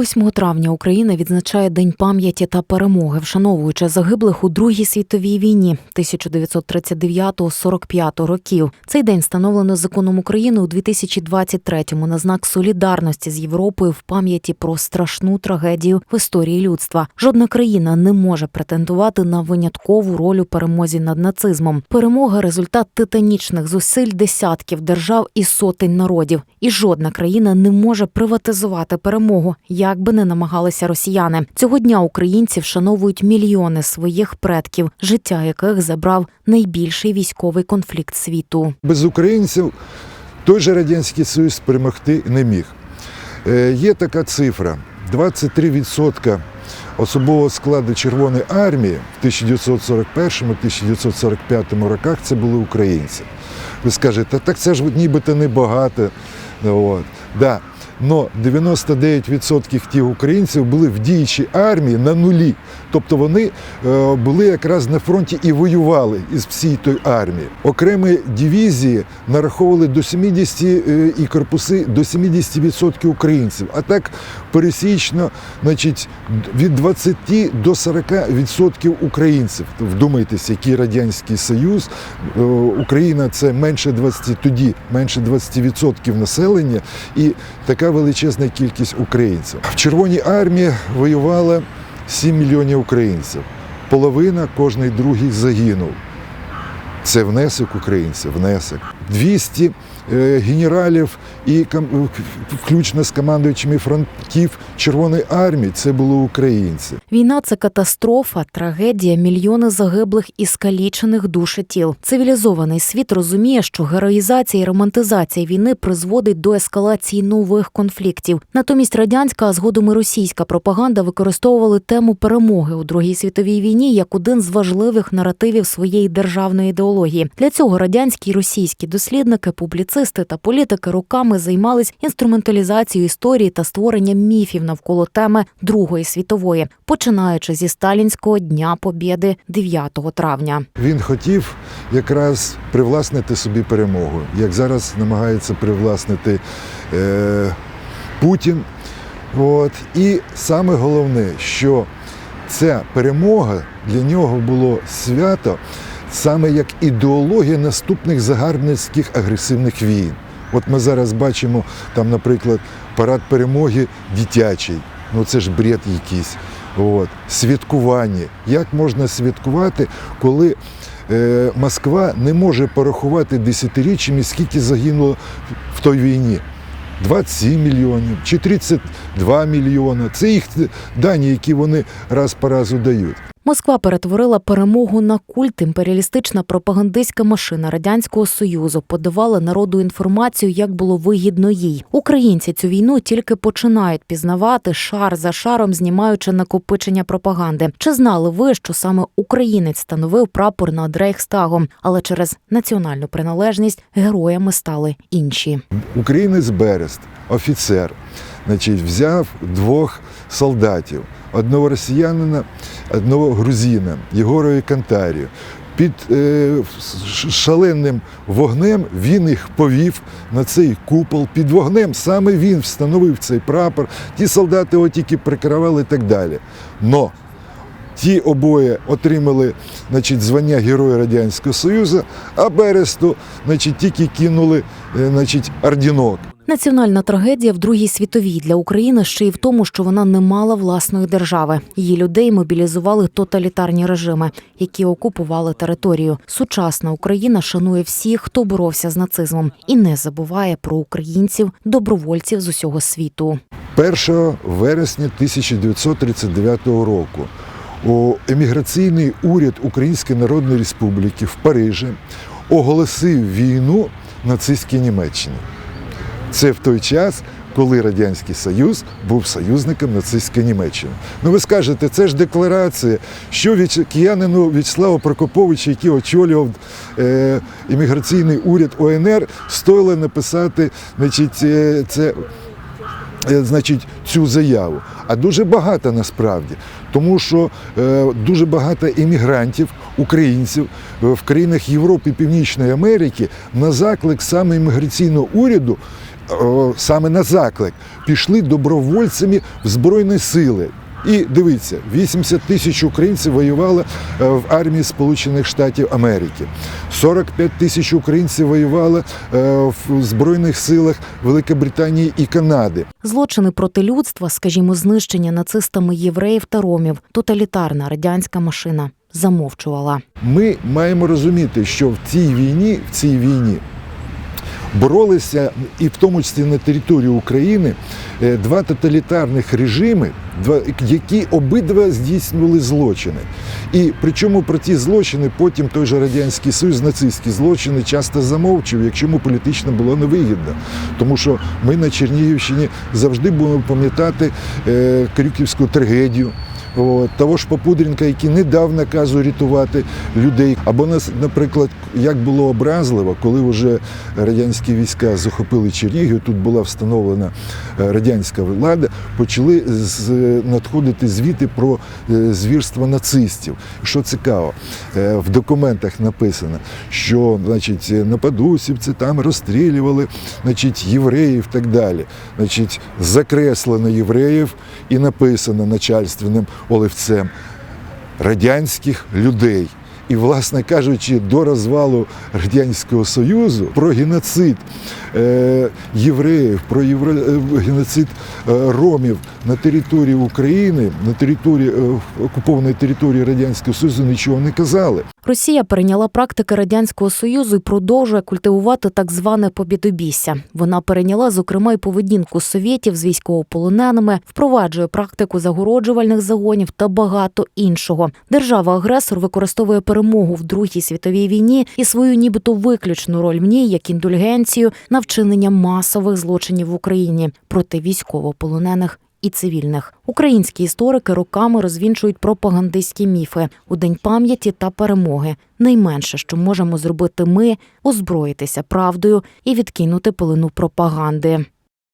8 травня Україна відзначає День пам'яті та перемоги, вшановуючи загиблих у Другій світовій війні 1939-45 років. Цей день встановлено законом України у 2023-му на знак солідарності з Європою в пам'яті про страшну трагедію в історії людства. Жодна країна не може претендувати на виняткову роль у перемозі над нацизмом. Перемога результат титанічних зусиль десятків держав і сотень народів. І жодна країна не може приватизувати перемогу, як би не намагалися росіяни. Цього дня українці вшановують мільйони своїх предків, життя яких забрав найбільший військовий конфлікт світу. Без українців той же Радянський Союз перемогти не міг. Е, Є така цифра: 23% особового складу Червоної армії в 1941-1945 роках це були українці. Ви скажете, так це ж нібито небагато. От. Да. Но 99% тих українців були в діючій армії на нулі. Тобто вони е, були якраз на фронті і воювали із всієї тої армії. Окремі дивізії нараховували до 70 е, і корпуси до 70% українців. А так пересічно, значить, від 20 до 40% українців. Вдумайтесь, який радянський союз. Е, Україна це менше 20, тоді менше 20% населення і така величезна кількість українців. В Червоній армії воювало 7 мільйонів українців. Половина, кожний другий загинув. Це внесок українців, внесок. 200 е, генералів і кам- включно з командуючими фронтів Червоної армії це були українці. Війна це катастрофа, трагедія, мільйони загиблих і скалічених душ і тіл. Цивілізований світ розуміє, що героїзація і романтизація війни призводить до ескалації нових конфліктів. Натомість радянська, а згодом і російська пропаганда використовували тему перемоги у Другій світовій війні як один з важливих наративів своєї державної ідеології. Для цього радянські і російські дослідники, публіцисти та політики роками займались інструменталізацією історії та створенням міфів навколо теми Другої світової, починаючи зі сталінського дня Побєди 9 травня. Він хотів якраз привласнити собі перемогу, як зараз намагається привласнити е, Путін. От. І саме головне, що ця перемога для нього було свято саме як ідеологія наступних загарбницьких агресивних війн. От ми зараз бачимо там, наприклад, парад перемоги дитячий. Ну це ж бред якийсь. От. Святкування. Як можна святкувати, коли е, Москва не може порахувати десятиріччями, скільки загинуло в той війні? 27 мільйонів чи 32 мільйони. Це їх дані, які вони раз по разу дають. Москва перетворила перемогу на культ. Імперіалістична пропагандистська машина радянського союзу подавала народу інформацію, як було вигідно їй. Українці цю війну тільки починають пізнавати шар за шаром, знімаючи накопичення пропаганди. Чи знали ви, що саме українець становив прапор над Рейхстагом, але через національну приналежність героями стали інші. Українець Берест, офіцер, значить, взяв двох солдатів: одного росіянина, одного грузина, Єгора Кантарію. Під е, шаленим вогнем він їх повів на цей купол. Під вогнем саме він встановив цей прапор. Ті солдати його тільки прикривали і так далі. Но Ті обоє отримали значить, звання Героя Радянського Союзу, а Бересту значить, тільки кинули е, значить, ордінок. Національна трагедія в Другій світовій для України ще й в тому, що вона не мала власної держави. Її людей мобілізували тоталітарні режими, які окупували територію. Сучасна Україна шанує всіх, хто боровся з нацизмом, і не забуває про українців, добровольців з усього світу. 1 вересня 1939 року еміграційний уряд Української Народної Республіки в Парижі оголосив війну нацистській Німеччині. Це в той час, коли Радянський Союз був союзником нацистської Німеччини. Ну ви скажете, це ж декларація, що від киянину В'ячеславу Прокоповичу, який очолював е, імміграційний уряд ОНР, стоїло написати значить, е, це е, значить, цю заяву. А дуже багато насправді, тому що е, дуже багато іммігрантів, українців е, в країнах Європи Північної Америки на заклик саме імміграційного уряду о, саме на заклик пішли добровольцями в Збройні сили. І дивіться, 80 тисяч українців воювали е, в армії Сполучених Штатів Америки. 45 тисяч українців воювали е, в Збройних силах Великобританії і Канади. Злочини проти людства, скажімо, знищення нацистами євреїв та ромів, тоталітарна радянська машина замовчувала. Ми маємо розуміти, що в цій війні, в цій війні боролися і в тому числі на території України е, два тоталітарних режими, які обидва здійснювали злочини. І причому про ті злочини потім той же Радянський Союз, нацистські злочини часто замовчив, якщо йому політично було невигідно. Тому що ми на Чернігівщині завжди будемо пам'ятати е, Крюківську трагедію. От, того ж Попудренка, який не дав наказу рятувати людей. Або нас, наприклад, як було образливо, коли вже радянські війська захопили Чернігів, тут була встановлена е, радянська влада, почали надходити звіти про е, звірства нацистів. Що цікаво, е, в документах написано, що значить, нападусівці там розстрілювали значить, євреїв так далі. Значить, закреслено євреїв і написано начальственним олівцем радянських людей. І, власне кажучи, до розвалу Радянського Союзу про геноцид євреїв, про е, геноцид е, ромів на території України, на території е, окупованої території Радянського Союзу нічого не казали. Росія перейняла практики радянського союзу і продовжує культивувати так зване побідобісся. Вона перейняла зокрема й поведінку совєтів з військовополоненими, впроваджує практику загороджувальних загонів та багато іншого. Держава-агресор використовує перемогу в Другій світовій війні і свою нібито виключну роль в ній як індульгенцію на вчинення масових злочинів в Україні проти військовополонених і цивільних. Українські історики роками розвінчують пропагандистські міфи у день пам'яті та перемоги. Найменше, що можемо зробити ми озброїтися правдою і відкинути пилину пропаганди.